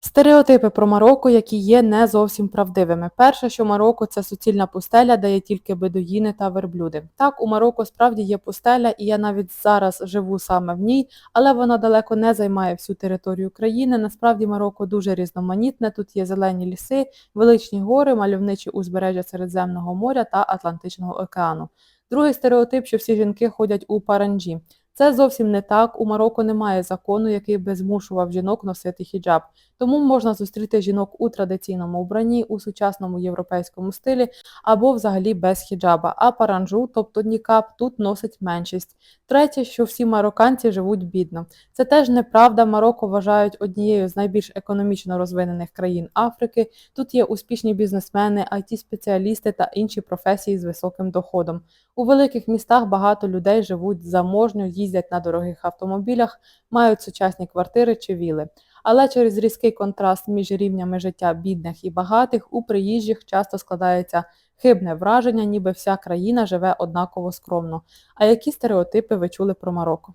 Стереотипи про Марокко, які є не зовсім правдивими. Перше, що Марокко це суцільна пустеля, де є тільки бедуїни та верблюди. Так, у Марокко справді є пустеля, і я навіть зараз живу саме в ній, але вона далеко не займає всю територію країни. Насправді Марокко дуже різноманітне. Тут є зелені ліси, величні гори, мальовничі узбережжя Середземного моря та Атлантичного океану. Другий стереотип, що всі жінки ходять у паранджі. Це зовсім не так. У Марокко немає закону, який би змушував жінок носити хіджаб. Тому можна зустріти жінок у традиційному вбранні, у сучасному європейському стилі або взагалі без хіджаба. А паранджу, тобто нікап, тут носить меншість. Третє, що всі марокканці живуть бідно. Це теж неправда. Марокко вважають однією з найбільш економічно розвинених країн Африки. Тут є успішні бізнесмени, it спеціалісти та інші професії з високим доходом. У великих містах багато людей живуть заможньо, їздять на дорогих автомобілях, мають сучасні квартири чи віли. Але через різкий контраст між рівнями життя бідних і багатих у приїжджих часто складається хибне враження, ніби вся країна живе однаково скромно. А які стереотипи ви чули про Марокко?